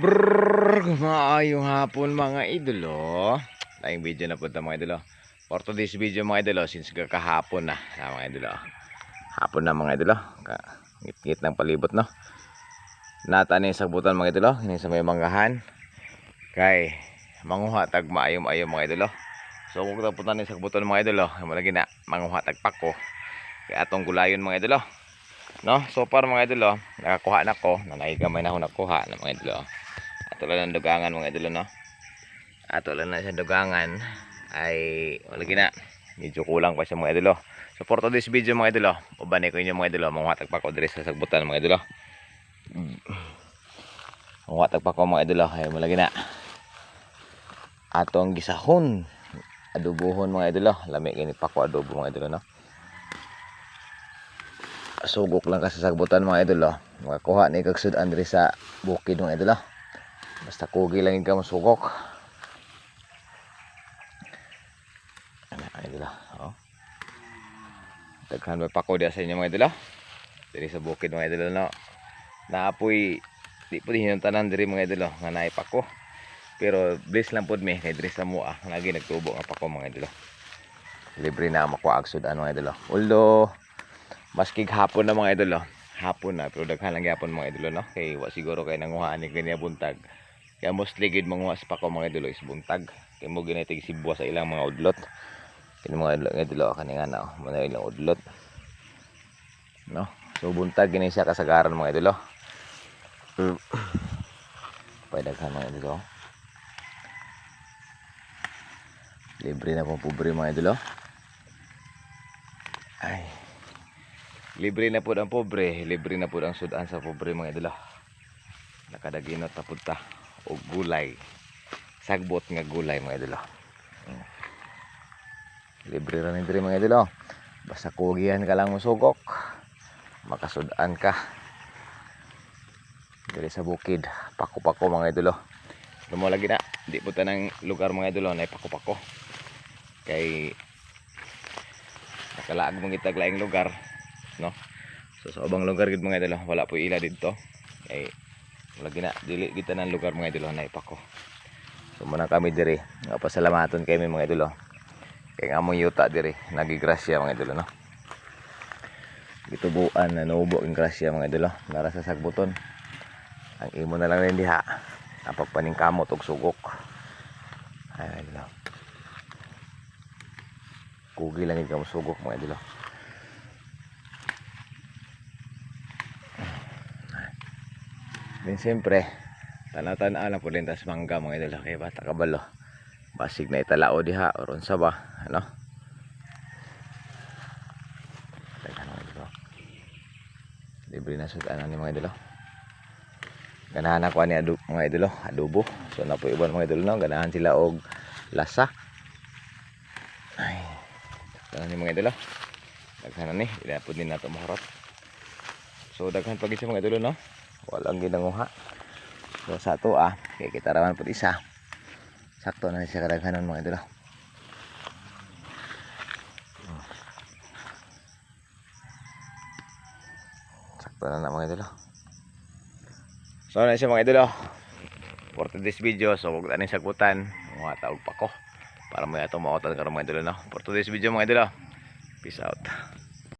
Brrrr, maayong hapon mga idolo. Laing video na punta mga idolo. For today's video mga idolo, since kakahapon na, na mga idolo. Hapon na mga idolo. Ngit-ngit ng palibot no. Nata ni sa butan mga idolo, ini sa may manggahan. Kay manguha tag maayom-ayom mga idolo. So kung taputan ni sa butan mga idolo, mo lagi na manguha tag pako. Kay atong gulayon mga idolo. No? So far mga idolo, nakakuha na ko, nanaigamay na ako nakuha ng mga idolo. Ato lang ng dugangan mga idolo no. Ato lang na sa dugangan ay wala gina. Medyo kulang pa siya mga idolo. So for today's video mga idolo, ubanay ko inyo mga idolo, manghatag pa ko diri sa sagbutan mga idolo. Manghatag pa ko mga idolo, ay wala gina. Atong gisahon, adobohon mga idolo, lami gini pa ko adobo mga idolo no. Sugok lang kasi sa sagbutan mga idolo. Makakuha ni kagsud Andre sa bukid mga idolo. Basta kugi lang yung ka masugok. Ano mga idolo? Oh. Daghan may pako diya sa inyo mga idolo. Diri sa bukid mga idolo no. Naapoy di po din yung tanan diri mga idolo nga naay pako. Pero bless lang pod mi kay diri sa mua lagi nagtubo nga pako mga idolo. Libre na makuha agsud ano mga idolo. Although maskig hapon na mga idolo hapon na pero daghan lang gyapon mga idolo no? Kay wa siguro kay nanguhaan ni kanya buntag. Kaya mostly gid manguha sa pako mga idolo is buntag. Kay mo ginatig sibwa sa ilang mga udlot. Kini mga nga idolo kani nga na oh, ilang udlot. No? So buntag gini siya kasagaran mga idolo pay daghan mga idolo libre na pong pobre mga idolo ay Libre na po ang pobre, libre na po ang sudan sa pobre mga idolo. Nakadaginot na punta o gulay. Sagbot nga gulay mga idolo. Mm. Libre ra ni diri mga idolo. Basta kugihan ka lang musugok. Makasudan ka. Diri sa bukid, pako-pako mga idolo. Lumo lagi na, di po tanang lugar mga idolo na pako-pako. Kay nakalaag mong itag laing lugar no? So sa ubang lugar gid mga idolo wala po ila dito. Ay wala gina dili kita ng lugar mga idolo na ipako. So muna kami diri. Nga pasalamaton kami mga idolo kay nga among yuta diri nagigrasya mga idolo no? Gitubuan na naubo ang grasya mga idolo nara sa sagbuton. Ang imo na lang rin diha. Napagpaning kamot og sugok. Ay idolo kugi lang yung sugok mga idolo Then siyempre, tanaw-tanaw lang po din tas mangga mga idol. Kaya bata kabalo. Basig na italao diha or unsa ba, ano? Libre na sud ana ni mga idol. Ganahan ako ani adu mga idol, adobo. So na po iban mga idol no, ganahan sila og lasa. Ay. Ganahan ni mga idol. Daghan ni, ila po din nato maharot. So daghan pag mga idol no walang ginanguha. So sa to ah kaya kita raman po isa. Sakto na siya kadaghanan mga idolo. Sakto na na mga idolo. So na siya mga idolo. For today's video so huwag tanin sagutan. Mga taog pa ko. Para may atong mautan karon mga idolo no? For today's video mga idolo. Peace out